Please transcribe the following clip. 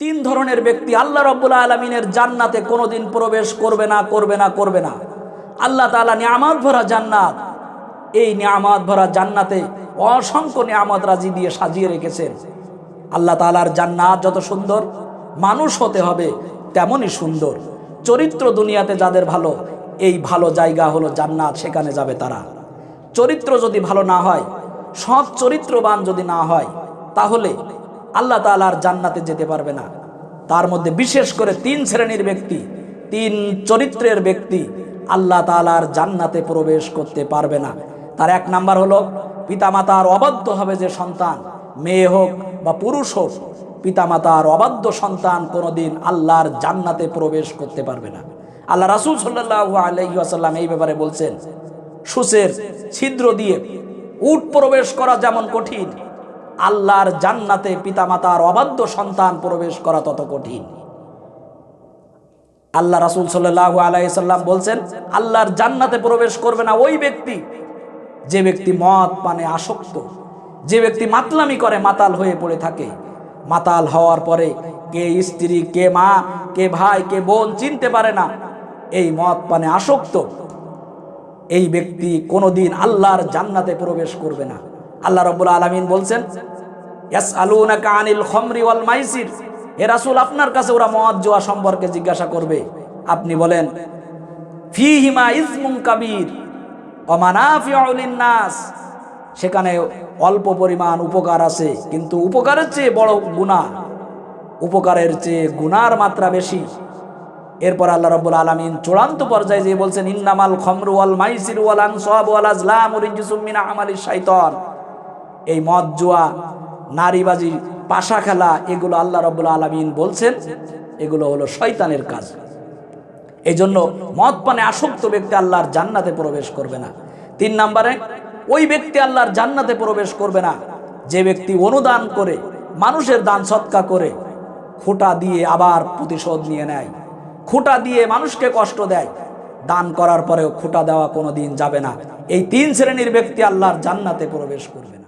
তিন ধরনের ব্যক্তি আল্লাহ রব্বুল আলমিনের জান্নাতে কোনোদিন প্রবেশ করবে না করবে না করবে না। আল্লাহ তালা নিয়ামত ভরা জান্নাত, এই নিয়ামত ভরা জান্নাতে অসংখ্য নিয়ামত রাজি দিয়ে সাজিয়ে রেখেছেন। আল্লাহ তালার জান্নাত যত সুন্দর, মানুষ হতে হবে তেমনই সুন্দর। চরিত্র দুনিয়াতে যাদের ভালো, এই ভালো জায়গা হলো জান্নাত, সেখানে যাবে তারা। চরিত্র যদি ভালো না হয়, সৎ চরিত্রবান যদি না হয়, তাহলে আল্লাহ তালার জান্নাতে যেতে পারবে না। তার মধ্যে বিশেষ করে তিন শ্রেণির ব্যক্তি, তিন চরিত্রের ব্যক্তি আল্লাহ তালার জান্নাতে প্রবেশ করতে পারবে না। তার এক নাম্বার হলো, পিতামাতার অবাধ্য হবে যে সন্তান, মেয়ে হোক বা পুরুষ হোক, পিতামাতার অবাধ্য সন্তান কোনোদিন আল্লাহর জান্নাতে প্রবেশ করতে পারবে না। আল্লাহ রাসুল সাল্লাহ আলহিহাসাল্লাম এই ব্যাপারে বলছেন, সুসের ছিদ্র দিয়ে উট প্রবেশ করা যেমন কঠিন আল্লাহর জান্নাতে পিতামাতার অবাধ্য সন্তান প্রবেশ করা তত কঠিন। আল্লাহ রাসুল সাল্লাহ আলাইসাল্লাম বলছেন, আল্লাহর জান্নাতে প্রবেশ করবে না ওই ব্যক্তি। যে ব্যক্তি মদ পানে আসক্ত, যে ব্যক্তি মাতলামি করে মাতাল হয়ে পড়ে থাকে। মাতাল হওয়ার পরে কে স্ত্রী, কে মা, কে ভাই, কে বোন চিনতে পারে না। এই মদ পানে আসক্ত। এই ব্যক্তি কোনোদিন আল্লাহর জান্নাতে প্রবেশ করবে না। আল্লাহ রব্বুল আলমিন বলছেন ইয়াস আলুনা কানিল খমরি মাইসির। এ রাসুল, আপনার কাছে ওরা মদ জোয়া সম্পর্কে জিজ্ঞাসা করবে। আপনি বলেন, ফিহিমা ইসমুম কাবির নাস সেখানে অল্প পরিমাণ উপকার আছে, কিন্তু উপকারের চেয়ে বড় গুণা উপকারের চেয়ে গুনার মাত্রা বেশি। এরপর আল্লাহ রব্বুল আলমিন চূড়ান্ত পর্যায়ে যে বলছেন, ইন্নামাল খমরু মাইসির ওয়াল আনসাব ওয়াল আজলাম রিজুসুমিনা আমালি শাইতান। এই মদ জুয়া নারীবাজি পাশা খেলা, এগুলো আল্লাহ রব্বুল আলমিন বলছেন, এগুলো হলো শয়তানের কাজ। এই জন্য মদ পানে আসক্ত ব্যক্তি আল্লাহর জান্নাতে প্রবেশ করবে না। তিন নম্বরে, ওই ব্যক্তি আল্লাহর জান্নাতে প্রবেশ করবে না। যে ব্যক্তি অনুদান করে, মানুষের দান সৎকা করে, খোটা দিয়ে আবার প্রতিশোধ নিয়ে নেয়। খুঁটা দিয়ে মানুষকে কষ্ট দেয়। দান করার পরেও খুঁটা দেওয়া কোনো দিন যাবে না। এই তিন শ্রেণির ব্যক্তি আল্লাহর জান্নাতে প্রবেশ করবে না।